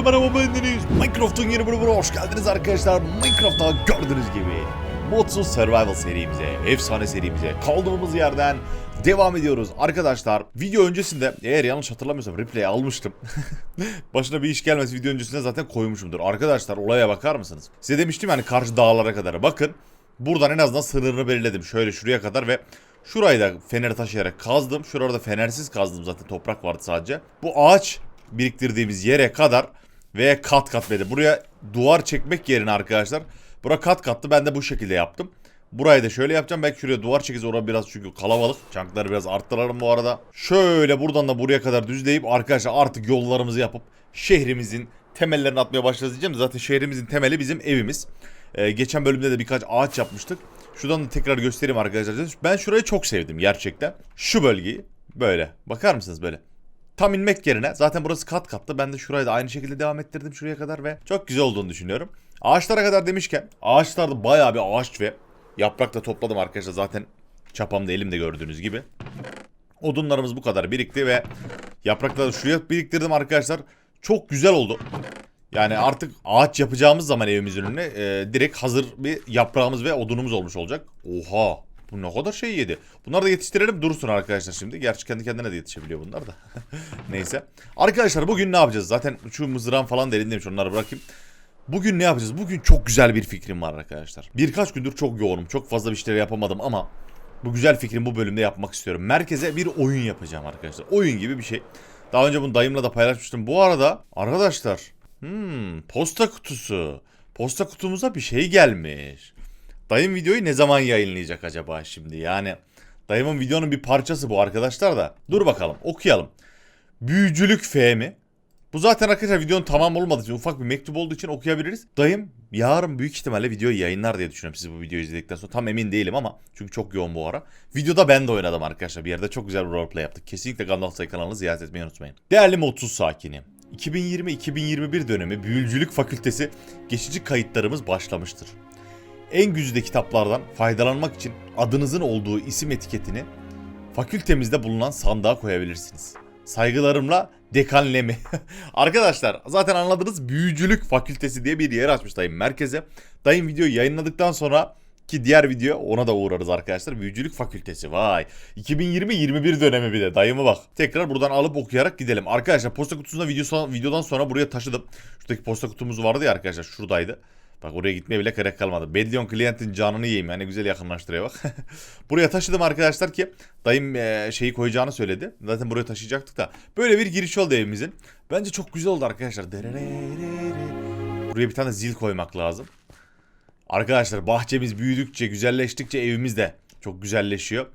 Herkese merhaba bendeniz. Minecraft'ın yeni bölümüne hoş geldiniz arkadaşlar. Minecraft'ta gördüğünüz gibi Modsuz Survival serimize, efsane serimize kaldığımız yerden devam ediyoruz. Arkadaşlar video öncesinde eğer yanlış hatırlamıyorsam replay almıştım. Başına bir iş gelmesi video öncesinde zaten koymuşumdur. Arkadaşlar olaya bakar mısınız? Size demiştim yani karşı dağlara kadar bakın. Buradan en azından sınırını belirledim. Şöyle şuraya kadar ve şurayı da fener taşıyarak kazdım. Şurada fenersiz kazdım zaten toprak vardı sadece. Bu ağaç biriktirdiğimiz yere kadar ve kat kat dedi. Buraya duvar çekmek yerine arkadaşlar. Bura kat kattı. Ben de bu şekilde yaptım. Burayı da şöyle yapacağım. Belki şuraya duvar çekeceğiz. Orada biraz çünkü kalabalık. Çankları biraz arttıralım bu arada. Şöyle buradan da buraya kadar düzleyip arkadaşlar artık yollarımızı yapıp şehrimizin temellerini atmaya başlayacağız diyeceğim. Zaten şehrimizin temeli bizim evimiz. Ee, geçen bölümde de birkaç ağaç yapmıştık. Şuradan da tekrar göstereyim arkadaşlar. Ben şurayı çok sevdim gerçekten. Şu bölgeyi böyle. Bakar mısınız böyle? Tam inmek yerine zaten burası kat katlı. Ben de şurayı da aynı şekilde devam ettirdim şuraya kadar ve çok güzel olduğunu düşünüyorum. Ağaçlara kadar demişken ağaçlarda bayağı bir ağaç ve yaprak da topladım arkadaşlar. Zaten çapamda elimde gördüğünüz gibi. Odunlarımız bu kadar birikti ve yaprakları şuraya biriktirdim arkadaşlar. Çok güzel oldu. Yani artık ağaç yapacağımız zaman evimizin önüne e, direkt hazır bir yaprağımız ve odunumuz olmuş olacak. Oha bu ne kadar şey yedi. Bunları da yetiştirelim dursun arkadaşlar şimdi. Gerçi kendi kendine de yetişebiliyor bunlar da. Neyse. Arkadaşlar bugün ne yapacağız? Zaten şu mızrağım falan da elindeymiş onları bırakayım. Bugün ne yapacağız? Bugün çok güzel bir fikrim var arkadaşlar. Birkaç gündür çok yoğunum. Çok fazla bir şeyler yapamadım ama bu güzel fikrim bu bölümde yapmak istiyorum. Merkeze bir oyun yapacağım arkadaşlar. Oyun gibi bir şey. Daha önce bunu dayımla da paylaşmıştım. Bu arada arkadaşlar hmm, posta kutusu. Posta kutumuza bir şey gelmiş. Dayım videoyu ne zaman yayınlayacak acaba şimdi? Yani dayımın videonun bir parçası bu arkadaşlar da. Dur bakalım okuyalım. Büyücülük F mi? Bu zaten arkadaşlar videonun tamam olmadığı için ufak bir mektup olduğu için okuyabiliriz. Dayım yarın büyük ihtimalle videoyu yayınlar diye düşünüyorum siz bu videoyu izledikten sonra. Tam emin değilim ama çünkü çok yoğun bu ara. Videoda ben de oynadım arkadaşlar. Bir yerde çok güzel bir roleplay yaptık. Kesinlikle Gandalf Say kanalını ziyaret etmeyi unutmayın. Değerli Modsuz sakini. 2020-2021 dönemi Büyücülük Fakültesi geçici kayıtlarımız başlamıştır. En güzide kitaplardan faydalanmak için adınızın olduğu isim etiketini fakültemizde bulunan sandığa koyabilirsiniz. Saygılarımla Dekan Lemi. Arkadaşlar zaten anladınız Büyücülük Fakültesi diye bir yer açmış dayım merkeze. Dayım videoyu yayınladıktan sonra ki diğer video ona da uğrarız arkadaşlar. Büyücülük Fakültesi vay. 2020-21 dönemi bir de dayımı bak. Tekrar buradan alıp okuyarak gidelim. Arkadaşlar posta kutusunda video, videodan sonra buraya taşıdım. Şuradaki posta kutumuz vardı ya arkadaşlar şuradaydı. Bak oraya gitmeye bile gerek kalmadı. Bedlion klientin canını yiyeyim yani güzel yakınlaştırıyor bak. buraya taşıdım arkadaşlar ki dayım e, şeyi koyacağını söyledi. Zaten buraya taşıyacaktık da. Böyle bir giriş oldu evimizin. Bence çok güzel oldu arkadaşlar. Buraya bir tane zil koymak lazım. Arkadaşlar bahçemiz büyüdükçe, güzelleştikçe evimiz de çok güzelleşiyor.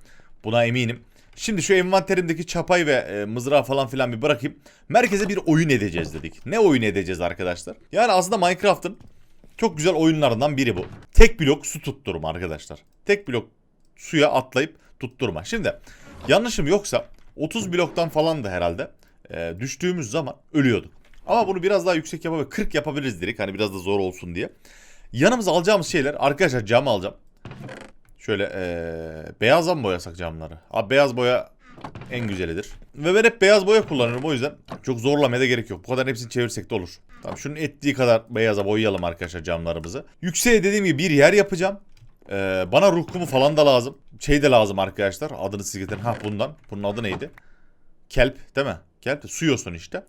Buna eminim. Şimdi şu envanterimdeki çapayı ve e, mızrağı falan filan bir bırakayım. Merkeze bir oyun edeceğiz dedik. Ne oyun edeceğiz arkadaşlar? Yani aslında Minecraft'ın çok güzel oyunlarından biri bu. Tek blok su tutturma arkadaşlar. Tek blok suya atlayıp tutturma. Şimdi yanlışım yoksa 30 bloktan falan da herhalde e, düştüğümüz zaman ölüyorduk. Ama bunu biraz daha yüksek yapabilir. 40 yapabiliriz dedik hani biraz da zor olsun diye. Yanımıza alacağımız şeyler arkadaşlar cam alacağım. Şöyle ee, beyazdan boyasak camları? Abi beyaz boya en güzelidir. Ve ben hep beyaz boya kullanıyorum o yüzden çok zorlamaya da gerek yok. Bu kadar hepsini çevirsek de olur. Tamam şunun ettiği kadar beyaza boyayalım arkadaşlar camlarımızı. Yükseğe dediğim gibi bir yer yapacağım. Ee, bana ruh kumu falan da lazım. Şey de lazım arkadaşlar. Adını siz getirin. Ha bundan. Bunun adı neydi? Kelp değil mi? Kelp de su yosun işte.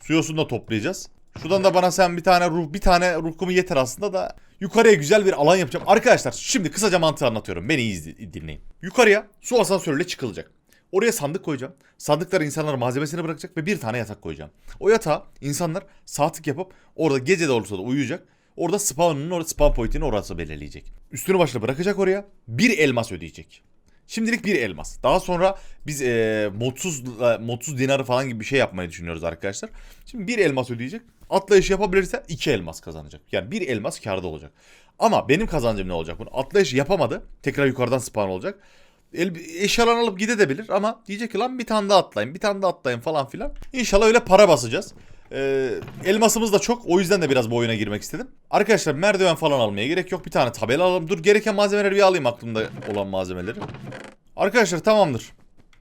Su yosunu da toplayacağız. Şuradan da bana sen bir tane ruh bir tane ruh kumu yeter aslında da yukarıya güzel bir alan yapacağım. Arkadaşlar şimdi kısaca mantığı anlatıyorum. Beni iyi dinleyin. Yukarıya su asansörüyle çıkılacak. Oraya sandık koyacağım. Sandıklara insanlar malzemesini bırakacak ve bir tane yatak koyacağım. O yatağa insanlar saatlik yapıp orada gece de olursa da uyuyacak. Orada spawn'ın orada spawn point'ini orası belirleyecek. Üstünü başına bırakacak oraya. Bir elmas ödeyecek. Şimdilik bir elmas. Daha sonra biz e, modsuz e, modsuz dinarı falan gibi bir şey yapmayı düşünüyoruz arkadaşlar. Şimdi bir elmas ödeyecek. Atlayış yapabilirse iki elmas kazanacak. Yani bir elmas karda olacak. Ama benim kazancım ne olacak bunu? Atlayış yapamadı. Tekrar yukarıdan spawn olacak. El, eşyalarını alıp gidebilir ama diyecek ki lan bir tane daha atlayın bir tane daha atlayın falan filan. İnşallah öyle para basacağız. Ee, elmasımız da çok o yüzden de biraz bu oyuna girmek istedim. Arkadaşlar merdiven falan almaya gerek yok bir tane tabela alalım. Dur gereken malzemeleri bir alayım aklımda olan malzemeleri. Arkadaşlar tamamdır.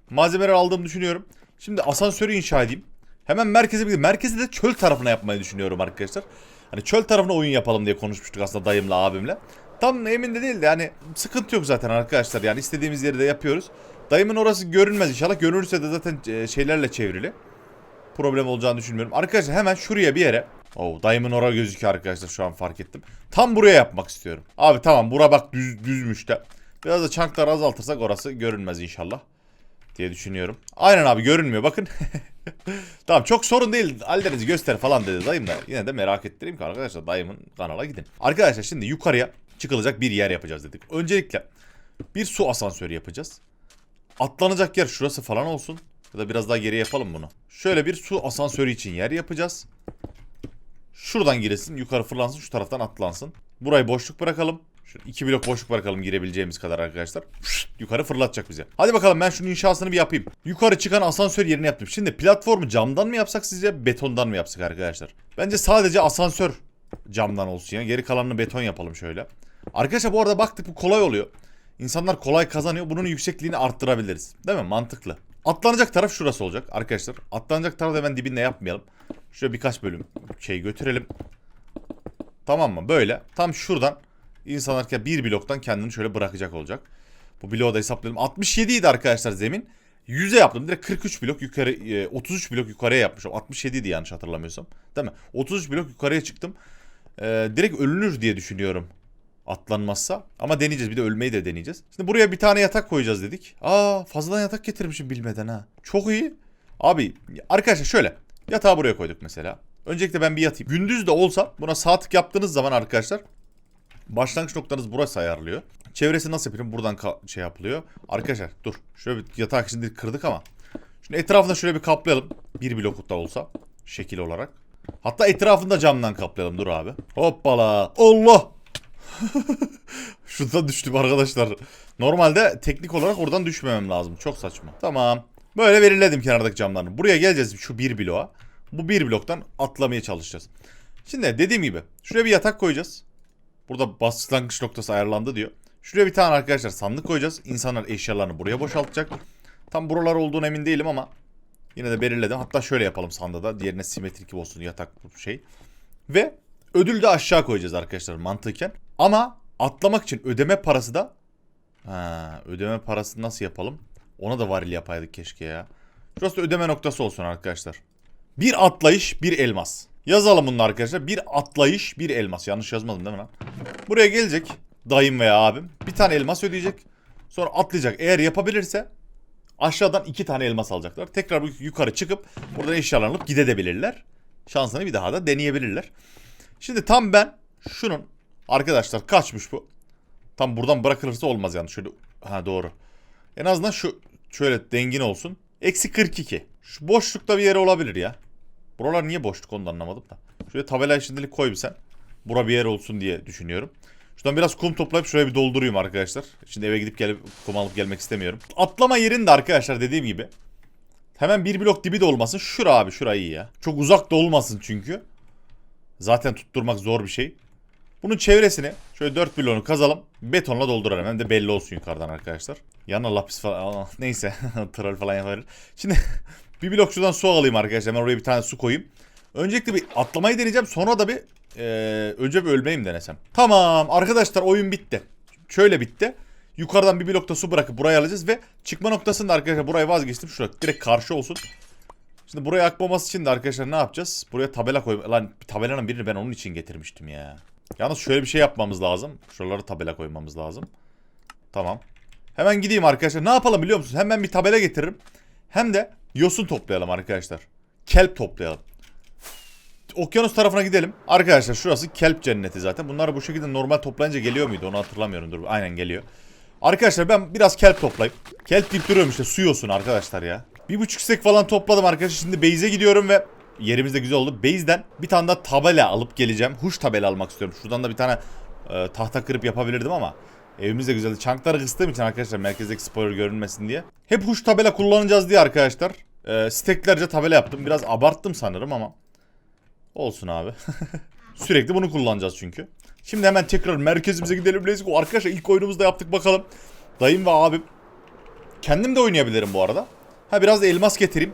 Malzemeleri aldığımı düşünüyorum. Şimdi asansörü inşa edeyim. Hemen merkeze bir merkezi de çöl tarafına yapmayı düşünüyorum arkadaşlar. Hani çöl tarafına oyun yapalım diye konuşmuştuk aslında dayımla abimle. Tam emin de değil de yani sıkıntı yok zaten arkadaşlar. Yani istediğimiz yeri de yapıyoruz. Dayımın orası görünmez inşallah. Görünürse de zaten e, şeylerle çevrili. Problem olacağını düşünmüyorum. Arkadaşlar hemen şuraya bir yere. Oo, dayımın orası gözüküyor arkadaşlar şu an fark ettim. Tam buraya yapmak istiyorum. Abi tamam bura bak düz, düzmüş de. Biraz da çankları azaltırsak orası görünmez inşallah. Diye düşünüyorum. Aynen abi görünmüyor bakın. tamam çok sorun değil. Hallerinizi göster falan dedi dayım da. Yine de merak ettireyim ki arkadaşlar dayımın kanala gidin. Arkadaşlar şimdi yukarıya çıkılacak bir yer yapacağız dedik. Öncelikle bir su asansörü yapacağız. Atlanacak yer şurası falan olsun. Ya da biraz daha geri yapalım bunu. Şöyle bir su asansörü için yer yapacağız. Şuradan giresin, yukarı fırlansın, şu taraftan atlansın. Burayı boşluk bırakalım. Şu iki blok boşluk bırakalım girebileceğimiz kadar arkadaşlar. Şşt, yukarı fırlatacak bize. Hadi bakalım ben şunun inşasını bir yapayım. Yukarı çıkan asansör yerini yaptım. Şimdi platformu camdan mı yapsak sizce betondan mı yapsak arkadaşlar? Bence sadece asansör camdan olsun ya. Geri kalanını beton yapalım şöyle. Arkadaşlar bu arada baktık bu kolay oluyor. İnsanlar kolay kazanıyor. Bunun yüksekliğini arttırabiliriz. Değil mi? Mantıklı. Atlanacak taraf şurası olacak arkadaşlar. Atlanacak tarafı hemen dibinde yapmayalım. Şöyle birkaç bölüm şey götürelim. Tamam mı? Böyle. Tam şuradan insanlar bir bloktan kendini şöyle bırakacak olacak. Bu bloğu da hesaplayalım. 67 idi arkadaşlar zemin. 100'e yaptım. Direkt 43 blok yukarı, e, 33 blok yukarıya yapmışım. 67 idi yanlış hatırlamıyorsam. Değil mi? 33 blok yukarıya çıktım. Ee, direkt ölünür diye düşünüyorum. Atlanmazsa. Ama deneyeceğiz. Bir de ölmeyi de deneyeceğiz. Şimdi buraya bir tane yatak koyacağız dedik. Aa fazladan yatak getirmişim bilmeden ha. Çok iyi. Abi arkadaşlar şöyle. Yatağı buraya koyduk mesela. Öncelikle ben bir yatayım. Gündüz de olsa buna sağ yaptığınız zaman arkadaşlar başlangıç noktanız burası ayarlıyor. Çevresi nasıl yapayım? Buradan şey yapılıyor. Arkadaşlar dur. Şöyle bir yatak şimdi kırdık ama. Şimdi etrafında şöyle bir kaplayalım. Bir blok da olsa. Şekil olarak. Hatta etrafında camdan kaplayalım. Dur abi. Hoppala. Allah. Şuradan düştüm arkadaşlar. Normalde teknik olarak oradan düşmemem lazım. Çok saçma. Tamam. Böyle belirledim kenardaki camlarını. Buraya geleceğiz şu bir bloğa. Bu bir bloktan atlamaya çalışacağız. Şimdi dediğim gibi şuraya bir yatak koyacağız. Burada başlangıç noktası ayarlandı diyor. Şuraya bir tane arkadaşlar sandık koyacağız. İnsanlar eşyalarını buraya boşaltacak. Tam buralar olduğuna emin değilim ama yine de belirledim. Hatta şöyle yapalım sandığı da. Diğerine simetrik olsun yatak şey. Ve ödül de aşağı koyacağız arkadaşlar mantıken. Ama atlamak için ödeme parası da ha, ödeme parası nasıl yapalım? Ona da varil yapaydık keşke ya. Şurası ödeme noktası olsun arkadaşlar. Bir atlayış, bir elmas. Yazalım bunu arkadaşlar. Bir atlayış, bir elmas. Yanlış yazmadım değil mi lan? Buraya gelecek dayım veya abim. Bir tane elmas ödeyecek. Sonra atlayacak. Eğer yapabilirse aşağıdan iki tane elmas alacaklar. Tekrar bu yukarı çıkıp buradan eşyalarını alıp gidebilirler. Şansını bir daha da deneyebilirler. Şimdi tam ben şunun arkadaşlar kaçmış bu. Tam buradan bırakılırsa olmaz yani. Şöyle ha doğru. En azından şu şöyle dengin olsun. Eksi 42. Şu boşlukta bir yere olabilir ya. Buralar niye boşluk onu da anlamadım da. Şuraya tabela şimdilik koy bir sen. Bura bir yer olsun diye düşünüyorum. Şuradan biraz kum toplayıp şuraya bir doldurayım arkadaşlar. Şimdi eve gidip gelip kum alıp gelmek istemiyorum. Atlama yerinde arkadaşlar dediğim gibi. Hemen bir blok dibi de olmasın. Şura abi şura iyi ya. Çok uzak da olmasın çünkü. Zaten tutturmak zor bir şey. Bunun çevresini şöyle 4 bloğunu kazalım. Betonla dolduralım. Hem de belli olsun yukarıdan arkadaşlar. Yanına lapis falan. Neyse. Troll falan yapabilir. Şimdi bir blok şuradan su alayım arkadaşlar. Ben oraya bir tane su koyayım. Öncelikle bir atlamayı deneyeceğim. Sonra da bir e, önce bir ölmeyi mi denesem? Tamam arkadaşlar oyun bitti. Şöyle bitti. Yukarıdan bir blokta su bırakıp buraya alacağız ve çıkma noktasında arkadaşlar burayı vazgeçtim. Şuraya direkt karşı olsun. Şimdi buraya akmaması için de arkadaşlar ne yapacağız? Buraya tabela koy. Lan tabelanın birini ben onun için getirmiştim ya. Yalnız şöyle bir şey yapmamız lazım. Şuralara tabela koymamız lazım. Tamam. Hemen gideyim arkadaşlar. Ne yapalım biliyor musunuz? Hemen bir tabela getiririm. Hem de yosun toplayalım arkadaşlar. Kelp toplayalım. Okyanus tarafına gidelim. Arkadaşlar şurası kelp cenneti zaten. Bunlar bu şekilde normal toplayınca geliyor muydu? Onu hatırlamıyorum. Dur aynen geliyor. Arkadaşlar ben biraz kelp toplayıp. Kelp deyip duruyorum işte su yosun arkadaşlar ya. Bir buçuk sek falan topladım arkadaşlar. Şimdi base'e gidiyorum ve yerimiz de güzel oldu. Base'den bir tane daha tabela alıp geleceğim. Huş tabela almak istiyorum. Şuradan da bir tane e, tahta kırıp yapabilirdim ama evimiz de güzeldi. Çankları kıstığım için arkadaşlar merkezdeki spoiler görünmesin diye. Hep huş tabela kullanacağız diye arkadaşlar. E, steklerce tabela yaptım. Biraz abarttım sanırım ama. Olsun abi. Sürekli bunu kullanacağız çünkü. Şimdi hemen tekrar merkezimize gidelim. Let's. Arkadaşlar ilk oyunumuzda yaptık bakalım. Dayım ve abim. Kendim de oynayabilirim bu arada. Ha biraz da elmas getireyim.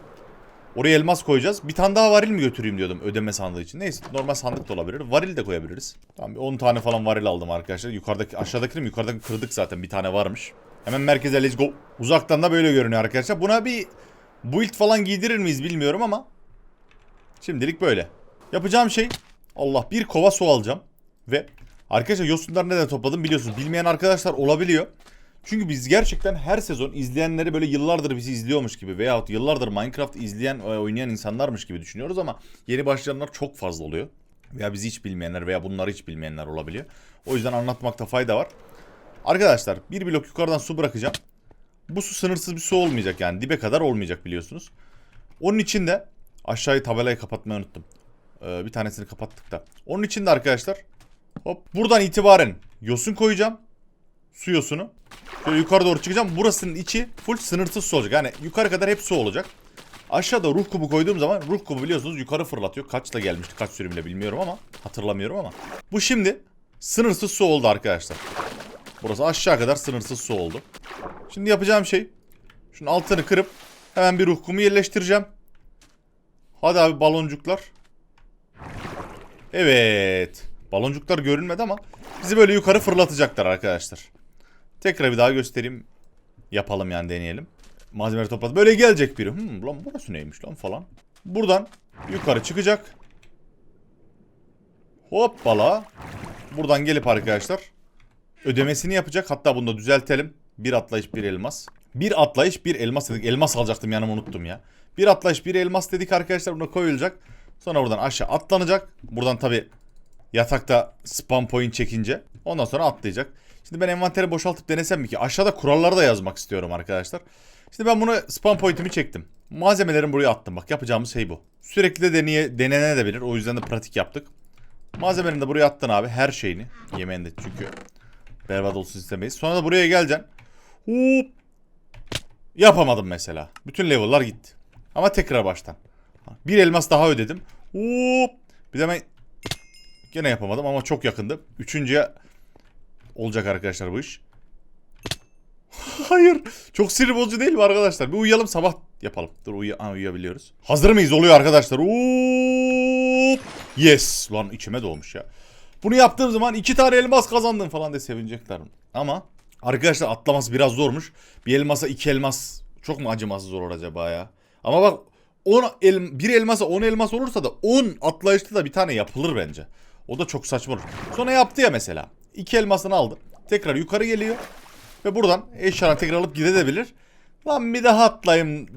Oraya elmas koyacağız. Bir tane daha varil mi götüreyim diyordum ödeme sandığı için. Neyse normal sandık da olabilir. Varil de koyabiliriz. Tamam bir 10 tane falan varil aldım arkadaşlar. Yukarıdaki aşağıdakini mi? Yukarıdaki kırdık zaten. Bir tane varmış. Hemen merkeze let's go. Uzaktan da böyle görünüyor arkadaşlar. Buna bir build falan giydirir miyiz bilmiyorum ama şimdilik böyle. Yapacağım şey Allah bir kova su alacağım ve arkadaşlar yosunları neden topladım biliyorsunuz. Bilmeyen arkadaşlar olabiliyor. Çünkü biz gerçekten her sezon izleyenleri böyle yıllardır bizi izliyormuş gibi veyahut yıllardır Minecraft izleyen ve oynayan insanlarmış gibi düşünüyoruz ama yeni başlayanlar çok fazla oluyor. Veya bizi hiç bilmeyenler veya bunları hiç bilmeyenler olabiliyor. O yüzden anlatmakta fayda var. Arkadaşlar bir blok yukarıdan su bırakacağım. Bu su sınırsız bir su olmayacak yani dibe kadar olmayacak biliyorsunuz. Onun için de aşağıyı tabelayı kapatmayı unuttum. Ee, bir tanesini kapattık da. Onun için de arkadaşlar hop buradan itibaren yosun koyacağım. Su yosunu. Şöyle yukarı doğru çıkacağım. Burasının içi full sınırsız su olacak. Yani yukarı kadar hep su olacak. Aşağıda ruh kubu koyduğum zaman ruh kubu biliyorsunuz yukarı fırlatıyor. Kaçla gelmişti kaç sürümle bilmiyorum ama hatırlamıyorum ama. Bu şimdi sınırsız su oldu arkadaşlar. Burası aşağı kadar sınırsız su oldu. Şimdi yapacağım şey şunun altını kırıp hemen bir ruh kumu yerleştireceğim. Hadi abi baloncuklar. Evet. Baloncuklar görünmedi ama bizi böyle yukarı fırlatacaklar arkadaşlar. Tekrar bir daha göstereyim. Yapalım yani deneyelim. Malzemeleri topladı. Böyle gelecek biri. Hmm, lan burası neymiş lan falan. Buradan yukarı çıkacak. Hoppala. Buradan gelip arkadaşlar ödemesini yapacak. Hatta bunu da düzeltelim. Bir atlayış bir elmas. Bir atlayış bir elmas dedik. Elmas alacaktım yanımı unuttum ya. Bir atlayış bir elmas dedik arkadaşlar. Buna koyulacak. Sonra buradan aşağı atlanacak. Buradan tabi yatakta spam point çekince. Ondan sonra atlayacak. Şimdi ben envanteri boşaltıp denesem mi ki? Aşağıda kuralları da yazmak istiyorum arkadaşlar. Şimdi ben bunu spam point'imi çektim. Malzemelerimi buraya attım. Bak yapacağımız şey bu. Sürekli de deneye, denenebilir. O yüzden de pratik yaptık. Malzemelerini de buraya attın abi. Her şeyini. Yemeğini de çünkü berbat olsun istemeyiz. Sonra da buraya geleceksin. Hop. Yapamadım mesela. Bütün level'lar gitti. Ama tekrar baştan. Bir elmas daha ödedim. Hop. Bir de ben gene yapamadım ama çok yakındı. Üçüncüye olacak arkadaşlar bu iş. Hayır. Çok sinir bozucu değil mi arkadaşlar? Bir uyuyalım sabah yapalım. Dur uyu Aa, uyuyabiliyoruz. Hazır mıyız? Oluyor arkadaşlar. Hop. Yes. Lan içime doğmuş ya. Bunu yaptığım zaman iki tane elmas kazandım falan diye sevinecekler. Ama arkadaşlar atlaması biraz zormuş. Bir elmasa iki elmas çok mu acımasız olur acaba ya? Ama bak 10 el, bir elmasa 10 elmas olursa da 10 atlayışta da bir tane yapılır bence. O da çok saçma olur. Sonra yaptı ya mesela. İki elmasını aldı. Tekrar yukarı geliyor. Ve buradan eşyalarını tekrar alıp gidebilir. Lan bir daha atlayayım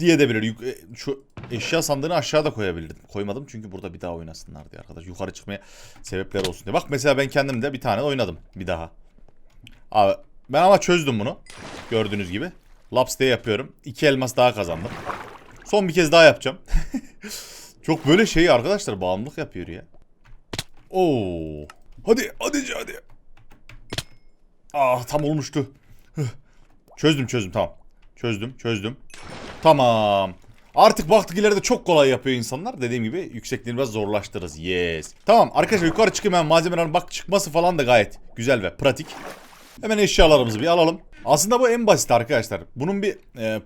diye de bilir. E, Şu eşya sandığını aşağıda koyabilirdim. Koymadım çünkü burada bir daha oynasınlar diye arkadaş. Yukarı çıkmaya sebepler olsun diye. Bak mesela ben kendim de bir tane oynadım bir daha. Abi ben ama çözdüm bunu. Gördüğünüz gibi. Laps diye yapıyorum. İki elmas daha kazandım. Son bir kez daha yapacağım. Çok böyle şey arkadaşlar bağımlılık yapıyor ya. Oo. Hadi hadi hadi. Ah tam olmuştu. Çözdüm çözdüm tamam. Çözdüm çözdüm. Tamam. Artık baktık ileride çok kolay yapıyor insanlar. Dediğim gibi yüksekliğini biraz zorlaştırırız. Yes. Tamam arkadaşlar yukarı çıkayım ben malzemelerin bak çıkması falan da gayet güzel ve pratik. Hemen eşyalarımızı bir alalım. Aslında bu en basit arkadaşlar. Bunun bir e,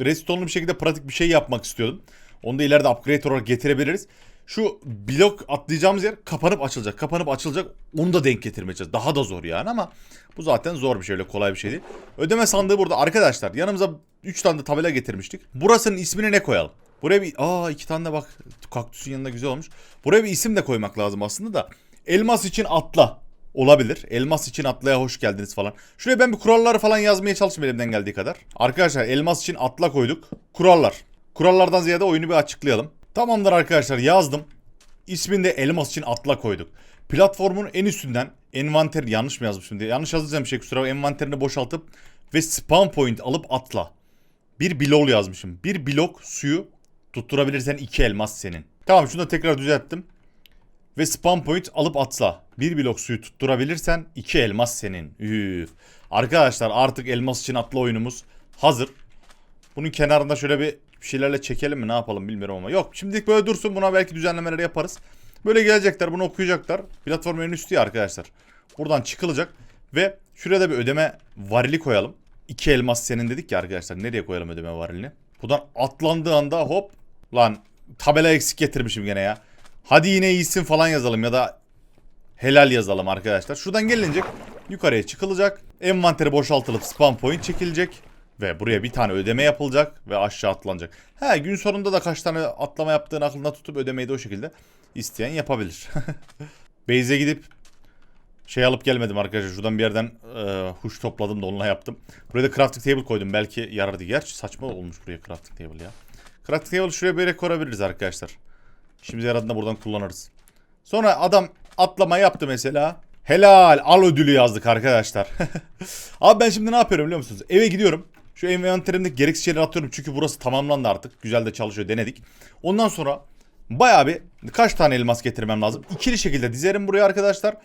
redstone'lu bir şekilde pratik bir şey yapmak istiyordum. Onu da ileride upgrade olarak getirebiliriz. Şu blok atlayacağımız yer kapanıp açılacak. Kapanıp açılacak. Onu da denk getirmeyeceğiz. Daha da zor yani ama bu zaten zor bir şey. Öyle kolay bir şey değil. Ödeme sandığı burada. Arkadaşlar yanımıza 3 tane de tabela getirmiştik. Burasının ismini ne koyalım? Buraya bir... Aa iki tane de bak. Kaktüsün yanında güzel olmuş. Buraya bir isim de koymak lazım aslında da. Elmas için atla. Olabilir. Elmas için atlaya hoş geldiniz falan. Şuraya ben bir kuralları falan yazmaya çalıştım elimden geldiği kadar. Arkadaşlar elmas için atla koyduk. Kurallar. Kurallardan ziyade oyunu bir açıklayalım. Tamamdır arkadaşlar yazdım. İsmini de elmas için atla koyduk. Platformun en üstünden envanter yanlış mı yazmışım diye. Yanlış yazacağım bir şey kusura. Envanterini boşaltıp ve spawn point alıp atla. Bir blok yazmışım. Bir blok suyu tutturabilirsen iki elmas senin. Tamam şunu da tekrar düzelttim. Ve spawn point alıp atla. Bir blok suyu tutturabilirsen iki elmas senin. Üf. Arkadaşlar artık elmas için atla oyunumuz hazır. Bunun kenarında şöyle bir bir şeylerle çekelim mi ne yapalım bilmiyorum ama. Yok şimdilik böyle dursun buna belki düzenlemeler yaparız. Böyle gelecekler bunu okuyacaklar. Platform en üstü ya arkadaşlar. Buradan çıkılacak. Ve şuraya da bir ödeme varili koyalım. İki elmas senin dedik ya arkadaşlar. Nereye koyalım ödeme varilini? Buradan atlandığı anda hop Lan tabela eksik getirmişim gene ya. Hadi yine iyisin falan yazalım ya da helal yazalım arkadaşlar. Şuradan gelince yukarıya çıkılacak. Envanteri boşaltılıp spam point çekilecek. Ve buraya bir tane ödeme yapılacak ve aşağı atlanacak. He gün sonunda da kaç tane atlama yaptığını aklında tutup ödemeyi de o şekilde isteyen yapabilir. Beyze gidip şey alıp gelmedim arkadaşlar. Şuradan bir yerden e, huş topladım da onunla yaptım. Buraya da crafting table koydum. Belki yarardı. Gerçi saçma olmuş buraya crafting table ya. Crafting table şuraya böyle korabiliriz arkadaşlar. İşimize yaradığında buradan kullanırız. Sonra adam atlama yaptı mesela. Helal al ödülü yazdık arkadaşlar. Abi ben şimdi ne yapıyorum biliyor musunuz? Eve gidiyorum. Şu envanterimdeki gereksiz şeyleri atıyorum. Çünkü burası tamamlandı artık. Güzel de çalışıyor denedik. Ondan sonra bayağı bir kaç tane elmas getirmem lazım. İkili şekilde dizerim buraya arkadaşlar.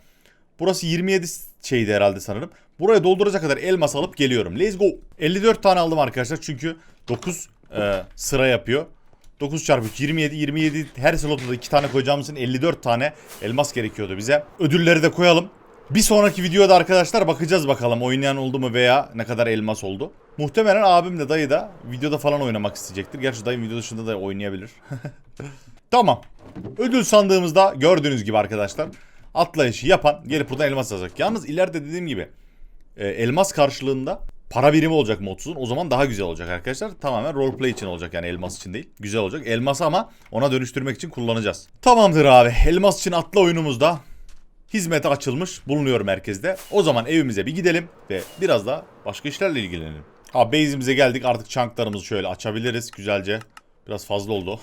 Burası 27 şeydi herhalde sanırım. Buraya dolduracak kadar elmas alıp geliyorum. Let's go. 54 tane aldım arkadaşlar çünkü 9 e, sıra yapıyor. 9 çarpı 3 27 27 her slotta da 2 tane koyacağımız için 54 tane elmas gerekiyordu bize. Ödülleri de koyalım. Bir sonraki videoda arkadaşlar bakacağız bakalım oynayan oldu mu veya ne kadar elmas oldu. Muhtemelen abim de dayı da videoda falan oynamak isteyecektir. Gerçi dayım video dışında da oynayabilir. tamam. Ödül sandığımızda gördüğünüz gibi arkadaşlar atlayışı yapan gelip buradan elmas alacak. Yalnız ileride dediğim gibi e, elmas karşılığında para birimi olacak modsuzun. O zaman daha güzel olacak arkadaşlar. Tamamen roleplay için olacak yani elmas için değil. Güzel olacak. Elması ama ona dönüştürmek için kullanacağız. Tamamdır abi. Elmas için atla oyunumuzda hizmete açılmış bulunuyor merkezde. O zaman evimize bir gidelim ve biraz da başka işlerle ilgilenelim. Abi base'imize geldik. Artık chunklarımızı şöyle açabiliriz güzelce. Biraz fazla oldu.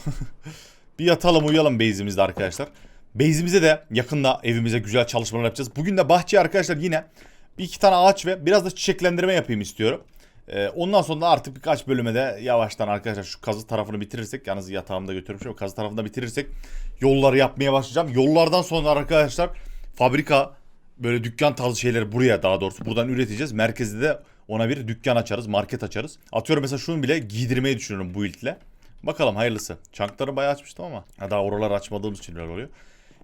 bir yatalım uyuyalım base'imizde arkadaşlar. Base'imize de yakında evimize güzel çalışmalar yapacağız. Bugün de bahçeye arkadaşlar yine bir iki tane ağaç ve biraz da çiçeklendirme yapayım istiyorum. Ee, ondan sonra da artık birkaç bölüme de yavaştan arkadaşlar şu kazı tarafını bitirirsek yalnız yatağımda götürmüşüm kazı tarafını da bitirirsek yolları yapmaya başlayacağım. Yollardan sonra arkadaşlar fabrika böyle dükkan tarzı şeyleri buraya daha doğrusu buradan üreteceğiz. Merkezde de ona bir dükkan açarız, market açarız. Atıyorum mesela şunu bile giydirmeyi düşünüyorum bu iltle. Bakalım hayırlısı. Çankları bayağı açmıştım ama ha, daha oraları açmadığımız için böyle oluyor.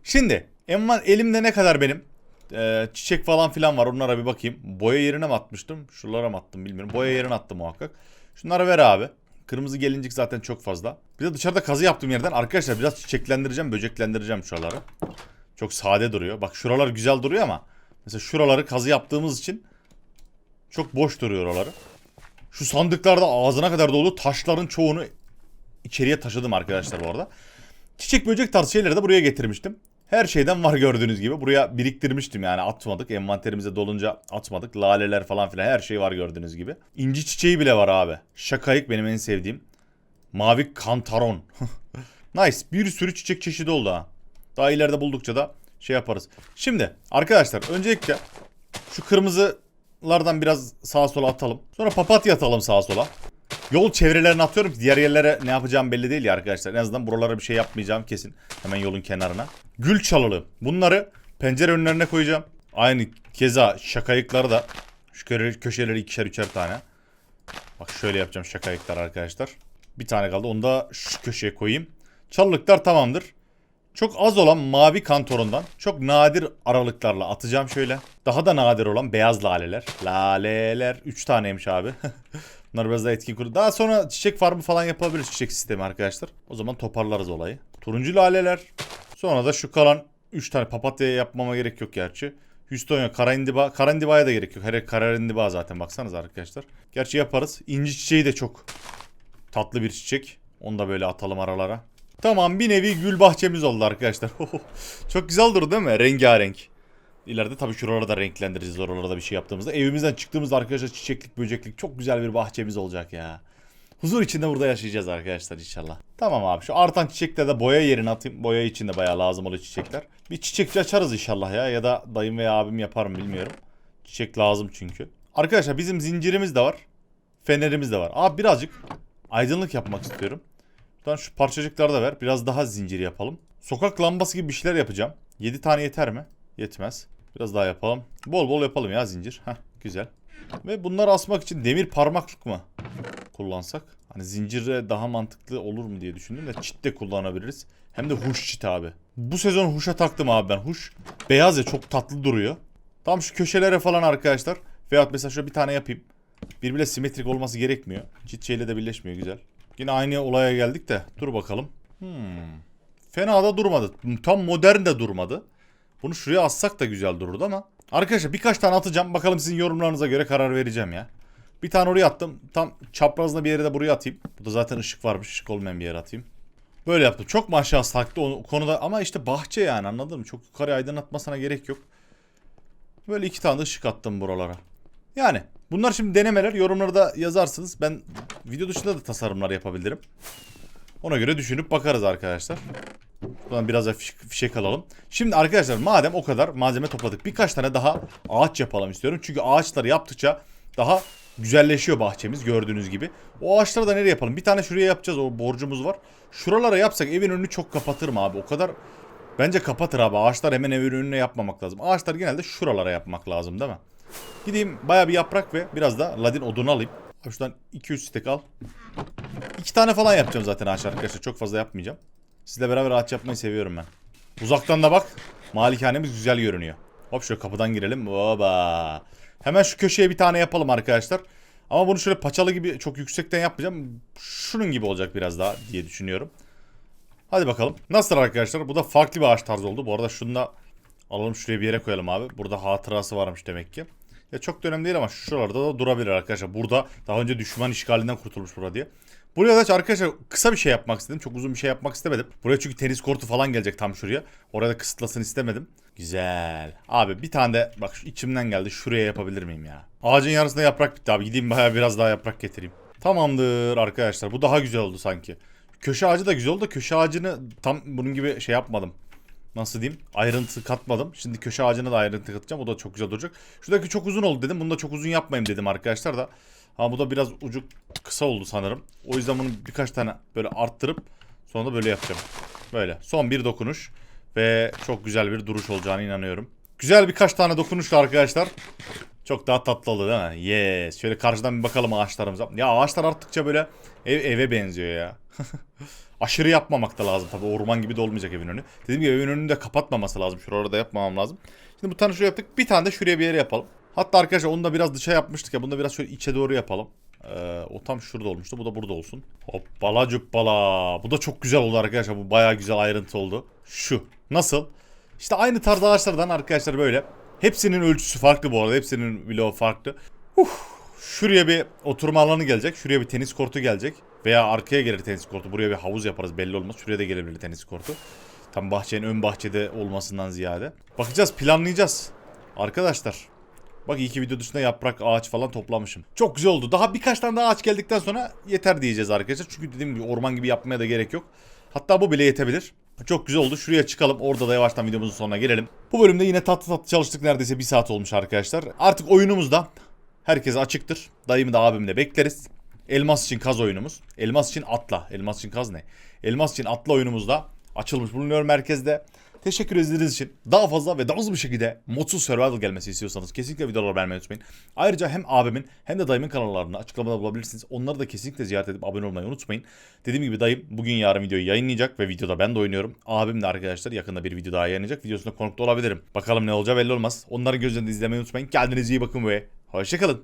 Şimdi envan elimde ne kadar benim ee, çiçek falan filan var onlara bir bakayım. Boya yerine mi atmıştım? Şuralara mı attım bilmiyorum. Boya yerine attım muhakkak. Şunları ver abi. Kırmızı gelincik zaten çok fazla. Bir de dışarıda kazı yaptığım yerden arkadaşlar biraz çiçeklendireceğim, böceklendireceğim şuraları. Çok sade duruyor. Bak şuralar güzel duruyor ama mesela şuraları kazı yaptığımız için çok boş duruyor oraları. Şu sandıklarda ağzına kadar dolu taşların çoğunu içeriye taşıdım arkadaşlar bu arada. Çiçek böcek tarzı şeyleri de buraya getirmiştim. Her şeyden var gördüğünüz gibi. Buraya biriktirmiştim yani atmadık. Envanterimize dolunca atmadık. Laleler falan filan her şey var gördüğünüz gibi. İnci çiçeği bile var abi. Şakayık benim en sevdiğim. Mavi kantaron. nice. Bir sürü çiçek çeşidi oldu ha. Daha ileride buldukça da şey yaparız. Şimdi arkadaşlar öncelikle şu kırmızılardan biraz sağa sola atalım. Sonra papatya atalım sağa sola. Yol çevrelerini atıyorum ki diğer yerlere ne yapacağım belli değil ya arkadaşlar. En azından buralara bir şey yapmayacağım kesin. Hemen yolun kenarına. Gül çalılı. Bunları pencere önlerine koyacağım. Aynı keza şakayıkları da şu köşe- köşeleri ikişer üçer tane. Bak şöyle yapacağım şakayıklar arkadaşlar. Bir tane kaldı. Onu da şu köşeye koyayım. Çalılıklar tamamdır. Çok az olan mavi kantorundan çok nadir aralıklarla atacağım şöyle. Daha da nadir olan beyaz laleler. Laleler 3 taneymiş abi. Bunlar biraz daha etkin kuru. Daha sonra çiçek farmı falan yapabiliriz çiçek sistemi arkadaşlar. O zaman toparlarız olayı. Turuncu laleler. Sonra da şu kalan 3 tane papatya yapmama gerek yok gerçi. Hüstonya, Karandiba, Karandiba'ya da gerek yok. Her Karandiba zaten baksanız arkadaşlar. Gerçi yaparız. İnci çiçeği de çok tatlı bir çiçek. Onu da böyle atalım aralara. Tamam bir nevi gül bahçemiz oldu arkadaşlar. çok güzel durdu değil mi? Rengarenk. İleride tabii şuraları da renklendireceğiz oralarda bir şey yaptığımızda. Evimizden çıktığımızda arkadaşlar çiçeklik böceklik çok güzel bir bahçemiz olacak ya. Huzur içinde burada yaşayacağız arkadaşlar inşallah. Tamam abi şu artan çiçekleri de boya yerine atayım. Boya için de bayağı lazım oluyor çiçekler. Bir çiçekçi açarız inşallah ya ya da dayım veya abim yapar mı bilmiyorum. Çiçek lazım çünkü. Arkadaşlar bizim zincirimiz de var. Fenerimiz de var. Abi birazcık aydınlık yapmak istiyorum. Buradan şu parçacıkları da ver. Biraz daha zincir yapalım. Sokak lambası gibi bir şeyler yapacağım. 7 tane yeter mi? Yetmez. Biraz daha yapalım. Bol bol yapalım ya zincir. Heh güzel. Ve bunları asmak için demir parmaklık mı kullansak? Hani zincire daha mantıklı olur mu diye düşündüm de çit de kullanabiliriz. Hem de huş çit abi. Bu sezon huşa taktım abi ben. Huş beyaz ya çok tatlı duruyor. Tam şu köşelere falan arkadaşlar. Veyahut mesela şöyle bir tane yapayım. Birbirine simetrik olması gerekmiyor. Çit şeyle de birleşmiyor güzel. Yine aynı olaya geldik de. Dur bakalım. Hmm. Fena da durmadı. Tam modern de durmadı. Bunu şuraya assak da güzel dururdu ama. Arkadaşlar birkaç tane atacağım. Bakalım sizin yorumlarınıza göre karar vereceğim ya. Bir tane oraya attım. Tam çaprazına bir yere de buraya atayım. Burada zaten ışık varmış. Işık olmayan bir yere atayım. Böyle yaptım. Çok mu aşağı taktı o konuda ama işte bahçe yani anladın mı? Çok yukarı aydınlatmasına gerek yok. Böyle iki tane de ışık attım buralara. Yani bunlar şimdi denemeler. Yorumları da yazarsınız. Ben video dışında da tasarımlar yapabilirim. Ona göre düşünüp bakarız arkadaşlar. Buradan biraz da fiş- fişek alalım. Şimdi arkadaşlar madem o kadar malzeme topladık. Birkaç tane daha ağaç yapalım istiyorum. Çünkü ağaçları yaptıkça daha güzelleşiyor bahçemiz gördüğünüz gibi. O ağaçları da nereye yapalım? Bir tane şuraya yapacağız. O borcumuz var. Şuralara yapsak evin önünü çok kapatır mı abi? O kadar bence kapatır abi. Ağaçlar hemen evin önüne yapmamak lazım. Ağaçlar genelde şuralara yapmak lazım değil mi? Gideyim baya bir yaprak ve biraz da ladin odunu alayım. Abi şuradan 2-3 stek al. İki tane falan yapacağım zaten ağaç arkadaşlar. Çok fazla yapmayacağım. Sizle beraber ağaç yapmayı seviyorum ben. Uzaktan da bak. Malikanemiz güzel görünüyor. Hop şöyle kapıdan girelim. Oba. Hemen şu köşeye bir tane yapalım arkadaşlar. Ama bunu şöyle paçalı gibi çok yüksekten yapmayacağım. Şunun gibi olacak biraz daha diye düşünüyorum. Hadi bakalım. Nasıl arkadaşlar? Bu da farklı bir ağaç tarzı oldu. Bu arada şunu da alalım şuraya bir yere koyalım abi. Burada hatırası varmış demek ki. Ya çok da önemli değil ama şuralarda da durabilir arkadaşlar. Burada daha önce düşman işgalinden kurtulmuş burada diye. Buraya da arkadaşlar kısa bir şey yapmak istedim. Çok uzun bir şey yapmak istemedim. Buraya çünkü tenis kortu falan gelecek tam şuraya. Orada da kısıtlasın istemedim. Güzel. Abi bir tane de bak şu içimden geldi. Şuraya yapabilir miyim ya? Ağacın yarısında yaprak bitti abi. Gideyim baya biraz daha yaprak getireyim. Tamamdır arkadaşlar. Bu daha güzel oldu sanki. Köşe ağacı da güzel oldu da köşe ağacını tam bunun gibi şey yapmadım. Nasıl diyeyim? Ayrıntı katmadım. Şimdi köşe ağacına da ayrıntı katacağım. O da çok güzel duracak. Şuradaki çok uzun oldu dedim. Bunu da çok uzun yapmayayım dedim arkadaşlar da. Ama bu da biraz ucu kısa oldu sanırım. O yüzden bunu birkaç tane böyle arttırıp sonra da böyle yapacağım. Böyle. Son bir dokunuş. Ve çok güzel bir duruş olacağına inanıyorum. Güzel birkaç tane dokunuşla arkadaşlar. Çok daha tatlı oldu değil mi? Yes. Şöyle karşıdan bir bakalım ağaçlarımıza. Ya ağaçlar arttıkça böyle ev, eve benziyor ya. Aşırı yapmamak da lazım tabii. Orman gibi de olmayacak evin önü. Dediğim gibi evin önünü de kapatmaması lazım. Şuralarda da yapmamam lazım. Şimdi bu tane şuraya yaptık. Bir tane de şuraya bir yere yapalım. Hatta arkadaşlar onu da biraz dışa yapmıştık ya. Bunu da biraz şöyle içe doğru yapalım. Ee, o tam şurada olmuştu. Bu da burada olsun. Hoppala cuppala. Bu da çok güzel oldu arkadaşlar. Bu bayağı güzel ayrıntı oldu. Şu. Nasıl? İşte aynı tarz ağaçlardan arkadaşlar böyle. Hepsinin ölçüsü farklı bu arada. Hepsinin bloğu farklı. Uf. Şuraya bir oturma alanı gelecek. Şuraya bir tenis kortu gelecek. Veya arkaya gelir tenis kortu. Buraya bir havuz yaparız belli olmaz. Şuraya da gelebilir tenis kortu. Tam bahçenin ön bahçede olmasından ziyade. Bakacağız planlayacağız. Arkadaşlar. Bak iyi ki video dışında yaprak ağaç falan toplamışım. Çok güzel oldu. Daha birkaç tane daha ağaç geldikten sonra yeter diyeceğiz arkadaşlar. Çünkü dediğim gibi orman gibi yapmaya da gerek yok. Hatta bu bile yetebilir. Çok güzel oldu. Şuraya çıkalım. Orada da yavaştan videomuzun sonuna gelelim. Bu bölümde yine tatlı tatlı çalıştık. Neredeyse bir saat olmuş arkadaşlar. Artık oyunumuzda herkese açıktır. Dayımı da abimi de bekleriz. Elmas için kaz oyunumuz. Elmas için atla. Elmas için kaz ne? Elmas için atla oyunumuzda açılmış bulunuyor merkezde. Teşekkür ederiz için daha fazla ve daha hızlı bir şekilde modsuz survival gelmesi istiyorsanız kesinlikle videoları beğenmeyi unutmayın. Ayrıca hem abimin hem de dayımın kanallarını açıklamada bulabilirsiniz. Onları da kesinlikle ziyaret edip abone olmayı unutmayın. Dediğim gibi dayım bugün yarın videoyu yayınlayacak ve videoda ben de oynuyorum. Abim de arkadaşlar yakında bir video daha yayınlayacak. Videosunda konukta olabilirim. Bakalım ne olacağı belli olmaz. Onların gözlerini izlemeyi unutmayın. Kendinize iyi bakın ve hoşçakalın.